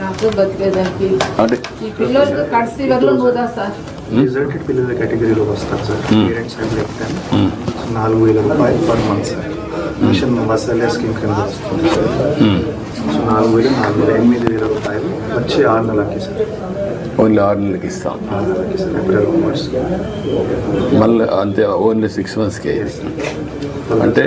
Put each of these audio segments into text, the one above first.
నాకు బతికేదానికి. అంటే ఈ పిల్లలకి కడిసి వల్ల పోదా సార్. రిజల్టెడ్ పిల్లల కేటగిరీలోకి వస్తారు sir. Parents and left um. నాలుగు వేల రూపాయలు పర్ మంత్ సార్. మిషన్ వసలే స్కీమ్ కింద వస్తుంది సార్. ఉమ్. సో నాలుగు వేలు నాలుగు వేల ఎనిమిది వేల రూపాయలు వచ్చి ఆరు నెలలకి సార్. ఓన్లీ ఆరు నెలలకి ఇస్తాం. మళ్ళీ అంతే ఓన్లీ సిక్స్ మంత్స్కే అంటే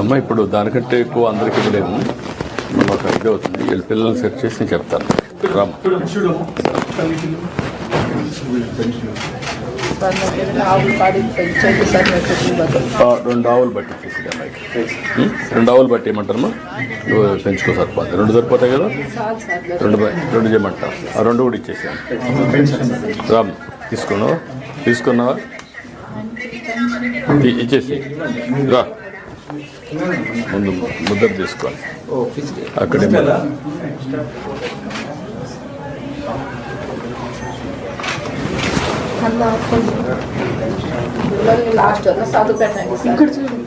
అమ్మ ఇప్పుడు దానికంటే ఎక్కువ అందరికీ ఇవ్వలేము. ఒక ఇది అవుతుంది. వీళ్ళ పిల్లల్ని సెట్ చేసి నేను చెప్తాను. రామ్. రెండు ఆవులు బట్టి రెండు ఆవులు బట్టి ఏమంటారమ్మా నువ్వు పెంచుకో సరిపోతుంది రెండు సరిపోతాయి కదా? రెండు రెండు చేయమంటారు ఆ రెండు కూడా ఇచ్చేసాను రామ్ తీసుకున్నావా? తీసుకున్నావా? ఇచ్చేసి. రా. ముందు ముద్ర తీసుకోండి. అక్కడే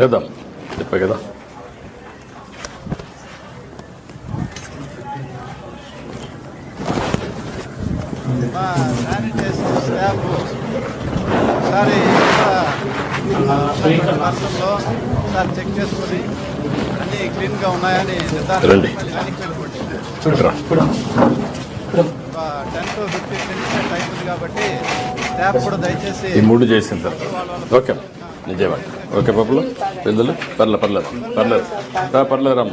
చేద్దాం. చెప్పా కదా. శానిటైజర్ స్టాఫ్ ఒకసారి ఒకసారి చెక్ చేసుకొని అన్నీ క్లీన్గా ఉన్నాయని నిర్ధారణ టెన్ టు ఫిఫ్టీన్ మినిట్స్ ఉంది కాబట్టి స్టాఫ్ కూడా దయచేసి ఈ మూడు చేసిన తర్వాత. ఓకే. నిజమే. ఓకే పప్పులు పెద్దలు పర్లే పర్లేదు. పర్లేదు. పర్లేదు రమ్మా. పర్లేదు రా come